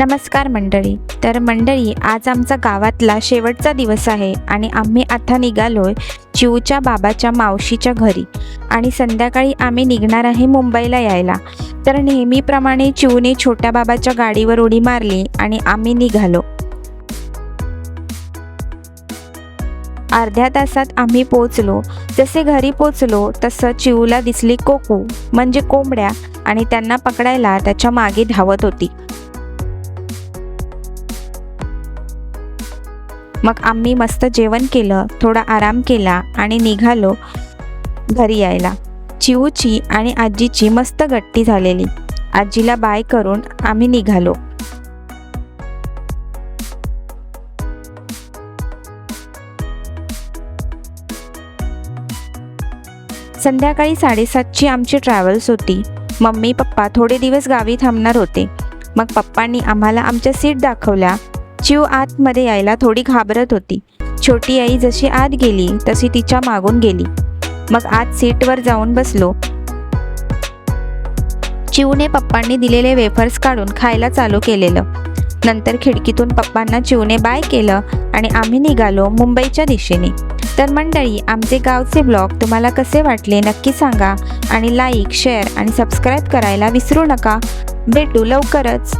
नमस्कार मंडळी. तर मंडळी आज आमचा गावातला शेवटचा दिवस आहे आणि आम्ही आता निघालोय चिऊच्या बाबाच्या मावशीच्या घरी. आणि संध्याकाळी आम्ही निघणार आहे मुंबईला यायला. तर नेहमीप्रमाणे चिऊने छोट्या बाबाच्या गाडीवर उडी मारली आणि आम्ही निघालो. अर्ध्या तासात आम्ही पोचलो जसे घरी पोचलो तसं चिऊला दिसली कोकू म्हणजे कोंबड्या आणि त्यांना पकडायला त्याच्यामागे धावत होती. मग आम्ही मस्त जेवण केलं थोडा आराम केला आणि निघालो घरी यायला. चिऊची आणि आजीची मस्त गट्टी झालेली. आजीला बाय करून आम्ही निघालो. संध्याकाळी साडेसातची आमची ट्रॅव्हल्स होती. मम्मी पप्पा थोडे दिवस गावी थांबणार होते. मग पप्पांनी आम्हाला आमच्या सीट दाखवल्या. चिव आतमध्ये यायला थोडी घाबरत होती. छोटी आई जशी आत गेली तशी तिच्या मागून गेली. मग आत सीटवर जाऊन बसलो. चिवने पप्पांनी दिलेले वेफर्स काढून खायला चालू केलेलं. नंतर खिडकीतून पप्पांना चिवने बाय केलं आणि आम्ही निघालो मुंबईच्या दिशेने. तर मंडळी आमचे गावचे ब्लॉग तुम्हाला कसे वाटले नक्की सांगा आणि लाईक शेअर आणि सबस्क्राईब करायला विसरू नका. भेटू लवकरच.